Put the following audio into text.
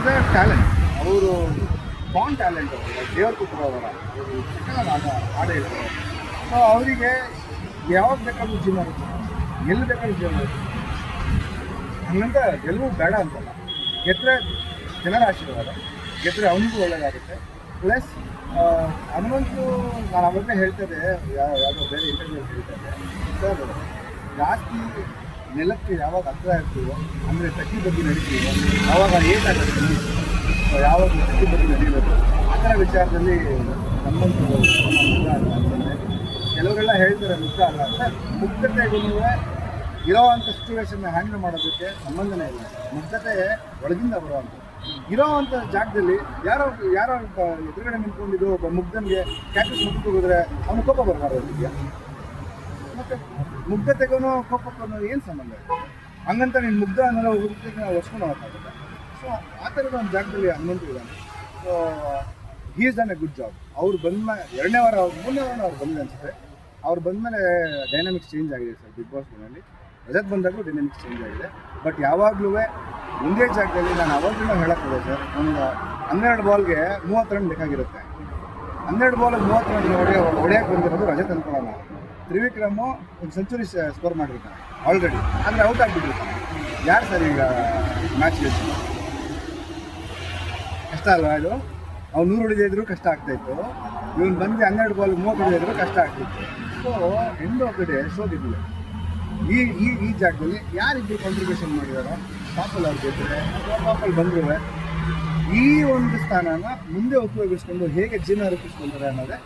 Is a talent ಅವರು ಬಾನ್ talent ಅವರು ದೇವ್ರ ಪುತ್ರ ಅವರ ಆಡ ಇರ್ತಾರೆ ಸೊ ಅವರಿಗೆ ಯಾವಾಗ ಬೇಕಾದ್ರೂ ಜೀವನ ಇರುತ್ತೆ. ಎಲ್ಲಿ ಬೇಕಾದ್ರೂ ಜೀವನ ಇರುತ್ತೆ. ಹಂಗಂತ ಗೆಲುವು ಬೇಡ ಅಂತಲ್ಲ. ಗೆದ್ರೆ ಜನರ ಆಶೀರ್ವಾದ, ಗೆದ್ರೆ ಅವನಿಗೂ ಒಳ್ಳೆಯದಾಗುತ್ತೆ ಪ್ಲಸ್ ಹನುಮಂತು ನಾನು ಅವಾಗಲೇ ಹೇಳ್ತದೆ ಯಾವ ಯಾವುದೋ ಬೇರೆ ಇಂಟರ್ವ್ಯೂ ಹೇಳ್ತದೆ ಸರ್ ಜಾಸ್ತಿ ನೆಲಕ್ಕೆ ಯಾವಾಗ ಹತ್ರ ಇರ್ತೀವೋ, ಅಂದರೆ ತಟ್ಟಿ ಬಗ್ಗೆ ನಡೀತೀವೋ, ಆವಾಗ ಏಟಾಗುತ್ತೆ ಯಾವಾಗ ತಟ್ಟಿ ಬಗ್ಗೆ ನಡೀಬೇಕು? ಆ ಥರ ವಿಚಾರದಲ್ಲಿ ನಮ್ಮಂತೂ ಕೆಲವರೆಲ್ಲ ಹೇಳ್ತಾರೆ ಮುಕ್ತ ಅಲ್ಲ ಅಂತ. ಮುಗ್ಧತೆಗೂ ಇರೋವಂಥ ಸಿಚುವೇಶನ್ನ ಹ್ಯಾಂಡಲ್ ಮಾಡೋದಕ್ಕೆ ಸಂಬಂಧನೇ ಇಲ್ಲ. ಮುಗ್ಧತೆ ಒಳಗಿಂದ ಬರುವಂಥ ಇರೋವಂಥ ಜಾಗದಲ್ಲಿ ಯಾರೋ ಯಾರೋ ಎದುರುಗಡೆ ನಿಂತ್ಕೊಂಡಿದ್ದು ಒಬ್ಬ ಮುಗ್ಧನಿಗೆ ಕ್ಯಾಟಸ್ ಮುಗ್ದು ಹೋಗಿದ್ರೆ ಅವನು ಕೋಪ ಬರಬಾರ್ದು ಇದೆಯಾ ಮತ್ತೆ ಮುಗ್ಧತೆಗೂ ಕೋಪಕ್ಕೂ ಏನು ಸಂಬಂಧ? ಹಂಗಂತ ನೀನು ಮುಗ್ಧ ಅನ್ನೋ ಹುಡುಗಿ ಹೊಸ್ಕೊಂಡು ಹೋಗೋಕ್ಕಾಗುತ್ತೆ ಸೊ ಆ ಥರದ ಒಂದು ಜಾಗದಲ್ಲಿ ಹನುಮಂತ ಇದ್ದಾನೆ so is done a good job ಅವ್ರು ಬಂದ ಎರಡನೇ ವಾರ ಅವ್ರು ಮೂರನೇ ವಾರ ಅವ್ರು ಬಂದಿದೆ ಅನಿಸುತ್ತೆ. ಅವ್ರು ಬಂದಮೇಲೆ ಡೈನಾಮಿಕ್ಸ್ ಚೇಂಜ್ ಆಗಿದೆ ಸರ್ ಬಿಗ್ ಬಾಸ್ ಮನೆಯಲ್ಲಿ. ರಜತ್ ಬಂದಾಗಲೂ ಡೈನಾಮಿಕ್ಸ್ ಚೇಂಜ್ ಆಗಿದೆ. ಬಟ್ ಯಾವಾಗಲೂ ಒಂದೇ ಜಾಗದಲ್ಲಿ ನಾನು ಅವಾಗಲೂ ಹೇಳಕ್ಕಿದೆ ಸರ್, ಒಂದು ಹನ್ನೆರಡು ಬಾಲ್ಗೆ ಮೂವತ್ತು ರನ್ ಬೇಕಾಗಿರುತ್ತೆ. ಹನ್ನೆರಡು ಬಾಲ್ಗೆ ಮೂವತ್ತು ರನ್ ಹೊಡೆಯ ಹೊಡೆಯಕ್ಕೆ ಬಂದಿರೋದು ರಜತ್ ಅನ್ಕೊಳ್ಳೋಣ. ತ್ರಿವಿಕ್ರಮು ಒಂದು ಸೆಂಚುರಿ ಸ್ಕೋರ್ ಮಾಡಿರ್ತಾನೆ ಆಲ್ರೆಡಿ ಆದರೆ ಔಟ್ ಆಗಿಬಿಟ್ಟಿರ್ತಾನೆ ಯಾರು ಸರ್ ಈಗ ಮ್ಯಾಚ್ ಗೆದ್ದು ಕಷ್ಟ ಅಲ್ವಾ ಇದು? ಅವ್ನು ನೂರು ಹೊಡಿದಿದ್ರು ಕಷ್ಟ ಆಗ್ತಾಯಿತ್ತು ಇವನು ಬಂದು ಹನ್ನೆರಡು ಬಾಲ್ ಮೂವತ್ತು ಹೊಡಿದಿದ್ರು ಕಷ್ಟ ಆಗ್ತಿತ್ತು so end of the day ಈ ಈ ಈ ಜಾಗದಲ್ಲಿ ಯಾರಿಬ್ಬರು ಕಾಂಟ್ರಿಬ್ಯೂಷನ್ ಮಾಡಿದಾರೋ, ಪಾಪಲ್ ಅವ್ರು ಗೆದ್ದರೆ ಪಾಪಲ್ ಬಂದರೂ ಈ ಒಂದು ಸ್ಥಾನನ ಮುಂದೆ ಉಪಯೋಗಿಸ್ಕೊಂಡು ಹೇಗೆ ಜೀವನ ರೂಪಿಸ್ಕೊಂತಾರೆ ಅನ್ನೋದೇ